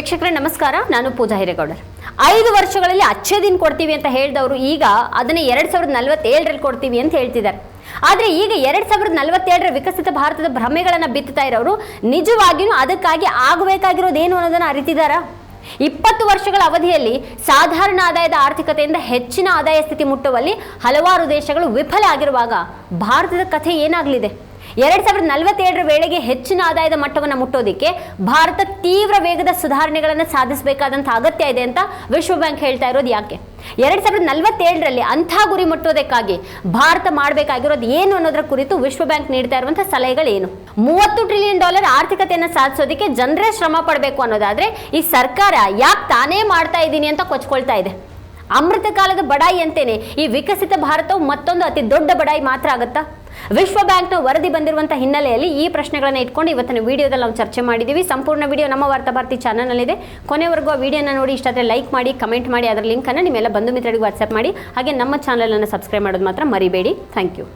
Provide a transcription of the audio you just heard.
ವೀಕ್ಷಕರೇ, ನಮಸ್ಕಾರ. ನಾನು ಪೂಜಾ ಹಿರೇಗೌಡರ್. ಐದು ವರ್ಷಗಳಲ್ಲಿ ಅಚ್ಚೆ ದಿನ ಕೊಡ್ತೀವಿ ಅಂತ ಹೇಳಿದವರು ಈಗ ಅದನ್ನ ಎರಡು ಸಾವಿರದ ನಲವತ್ತೇಳರಲ್ಲಿ ಕೊಡ್ತೀವಿ ಅಂತ ಹೇಳ್ತಿದ್ದಾರೆ. ಆದ್ರೆ ಈಗ ಎರಡು ಸಾವಿರದ ನಲವತ್ತೇಳರ ವಿಕಸಿತ ಭಾರತದ ಭ್ರಮೆಗಳನ್ನ ಬಿತ್ತುತ್ತಾ ಇರೋರು ನಿಜವಾಗಿಯೂ ಅದಕ್ಕಾಗಿ ಆಗಬೇಕಾಗಿರೋದೇನು ಅನ್ನೋದನ್ನು ಅರಿತಿದ್ದಾರಾ? ಇಪ್ಪತ್ತು ವರ್ಷಗಳ ಅವಧಿಯಲ್ಲಿ ಸಾಧಾರಣ ಆದಾಯದ ಆರ್ಥಿಕತೆಯಿಂದ ಹೆಚ್ಚಿನ ಆದಾಯ ಸ್ಥಿತಿ ಮುಟ್ಟುವಲ್ಲಿ ಹಲವಾರು ದೇಶಗಳು ವಿಫಲ ಆಗಿರುವಾಗ ಭಾರತದ ಕಥೆ ಏನಾಗಲಿದೆ? ಎರಡ್ ಸಾವಿರದ ನಲವತ್ತೇಳರ ವೇಳೆಗೆ ಹೆಚ್ಚಿನ ಆದಾಯದ ಮಟ್ಟವನ್ನು ಮುಟ್ಟೋದಿಕ್ಕೆ ಭಾರತ ತೀವ್ರ ವೇಗದ ಸುಧಾರಣೆಗಳನ್ನು ಸಾಧಿಸಬೇಕಾದಂಥ ಅಗತ್ಯ ಇದೆ ಅಂತ ವಿಶ್ವ ಬ್ಯಾಂಕ್ ಹೇಳ್ತಾ ಇರೋದು ಯಾಕೆ? ಎರಡ್ ಸಾವಿರದ ನಲವತ್ತೇಳರಲ್ಲಿ ಅಂಥ ಗುರಿ ಮುಟ್ಟೋದಕ್ಕಾಗಿ ಭಾರತ ಮಾಡಬೇಕಾಗಿರೋದು ಏನು ಅನ್ನೋದರ ಕುರಿತು ವಿಶ್ವ ಬ್ಯಾಂಕ್ ನೀಡ್ತಾ ಇರುವಂತಹ ಸಲಹೆಗಳೇನು? ಮೂವತ್ತು ಟ್ರಿಲಿಯನ್ ಡಾಲರ್ ಆರ್ಥಿಕತೆಯನ್ನು ಸಾಧಿಸೋದಕ್ಕೆ ಜನರೇ ಶ್ರಮ ಪಡಬೇಕು ಅನ್ನೋದಾದ್ರೆ ಈ ಸರ್ಕಾರ ಯಾಕೆ ತಾನೇ ಮಾಡ್ತಾ ಇದ್ದೀನಿ ಅಂತ ಕೊಚ್ಕೊಳ್ತಾ ಇದೆ. ಅಮೃತ ಕಾಲದ ಬಡಾಯಿ ಅಂತೇನೆ, ಈ ವಿಕಸಿತ ಭಾರತವು ಮತ್ತೊಂದು ಅತಿ ದೊಡ್ಡ ಬಡಾಯಿ ಮಾತ್ರ ಆಗುತ್ತಾ? ವಿಶ್ವ ಬ್ಯಾಂಕ್ನ ವರದಿ ಬಂದಿರುವಂತಹ ಹಿನ್ನೆಲೆಯಲ್ಲಿ ಈ ಪ್ರಶ್ನೆಗಳನ್ನ ಇಟ್ಕೊಂಡು ಇವತ್ತಿನ ವಿಡಿಯೋದಲ್ಲಿ ನಾವು ಚರ್ಚೆ ಮಾಡಿದ್ದೀವಿ ಸಂಪೂರ್ಣ ವಿಡಿಯೋ ನಮ್ಮ ವಾರ್ತಾ ಭಾರತಿ ಚಾನಲ್ನಲ್ಲಿದೆ. ಕೊನೆವರೆಗೂ ಆ ವಿಡಿಯೋನ ನೋಡಿ ಇಷ್ಟಾದರೆ ಲೈಕ್ ಮಾಡಿ, ಕಮೆಂಟ್ ಮಾಡಿ, ಅದರ ಲಿಂಕನ್ನು ನಿಮ್ಮೆಲ್ಲ ಬಂಧು ಮಿತ್ರರಿಗೆ ವಾಟ್ಸಪ್ ಮಾಡಿ. ಹಾಗೆ ನಮ್ಮ ಚಾನಲನ್ನು ಸಬ್ಸ್ಕ್ರೈಬ್ ಮಾಡೋದು ಮಾತ್ರ ಮರಿಬೇಡಿ. Thank you.